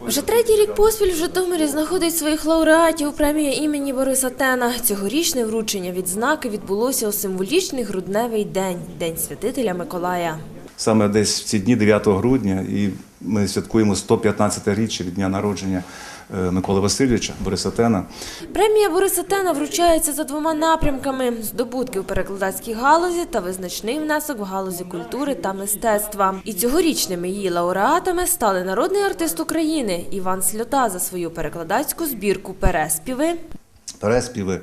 Вже третій рік поспіль в Житомирі знаходить своїх лауреатів премія імені Бориса Тена. Цьогорічне вручення відзнаки відбулося у символічний грудневий день День святителя Миколая. Саме десь в ці дні 9 грудня, і ми святкуємо 115 річчя від дня народження е, Миколи Васильовича Бориса Тена. Премія Бориса Тена вручається за двома напрямками: здобутки в перекладацькій галузі та визначний внесок в галузі культури та мистецтва. І цьогорічними її лауреатами стали народний артист України Іван Сльота за свою перекладацьку збірку Переспіви. переспіви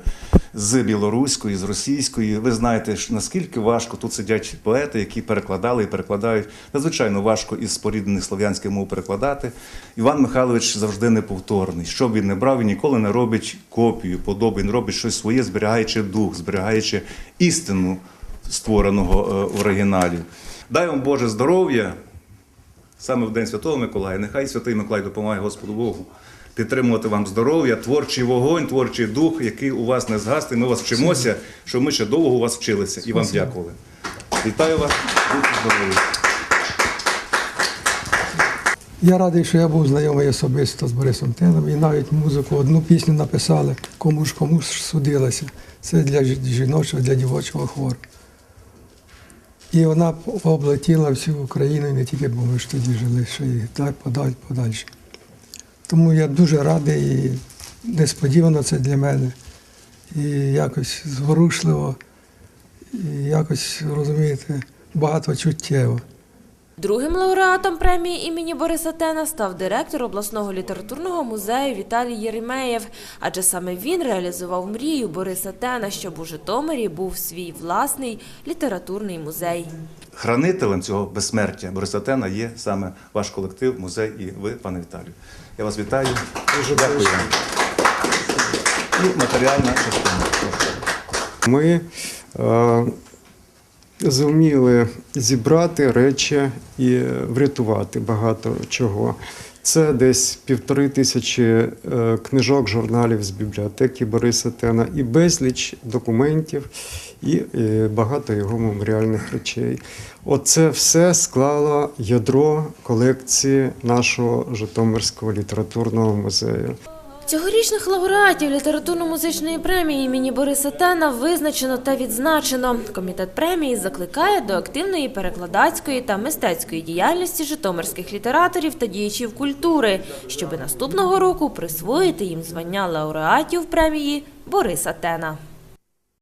з білоруської, з російської. Ви знаєте, наскільки важко тут сидять поети, які перекладали і перекладають. Надзвичайно важко із споріднених слов'янських мов перекладати. Іван Михайлович завжди неповторний. Що б він не брав, він ніколи не робить копію, подоби, він робить щось своє, зберігаючи дух, зберігаючи істину створеного е, в оригіналі. Дай вам Боже здоров'я, саме в День Святого Миколая. Нехай Святий Миколай допомагає Господу Богу. Підтримувати вам здоров'я, творчий вогонь, творчий дух, який у вас не згасне. Ми вас вчимося, що ми ще довго у вас вчилися і вам дякували. Вітаю вас, будьте здорові. Я радий, що я був знайомий особисто з Борисом Теном і навіть музику, одну пісню написали, кому ж кому ж судилася. Це для жіночого, для дівочого хору. І вона облетіла всю Україну, і не тільки, бо ми ж тоді жили, що і так подаль, подальше. Тому я дуже радий і несподівано це для мене. І якось зворушливо, і якось, розумієте, багато чуттєво. Другим лауреатом премії імені Бориса Тена став директор обласного літературного музею Віталій Єремеєв, адже саме він реалізував мрію Бориса Тена, щоб у Житомирі був свій власний літературний музей. Хранителем цього безсмертя Бориса Тена є саме ваш колектив, музей і ви, пане Віталію. Я вас вітаю. Дуже дякую. І матеріальна частина. Ми е, зуміли зібрати речі і врятувати багато чого. Це десь півтори тисячі е, книжок, журналів з бібліотеки Бориса Тена і безліч документів, і е, багато його меморіальних речей. Оце все склало ядро колекції нашого Житомирського літературного музею. Цьогорічних лауреатів літературно-музичної премії імені Бориса Тена визначено та відзначено. Комітет премії закликає до активної перекладацької та мистецької діяльності житомирських літераторів та діячів культури, щоби наступного року присвоїти їм звання лауреатів премії Бориса Тена.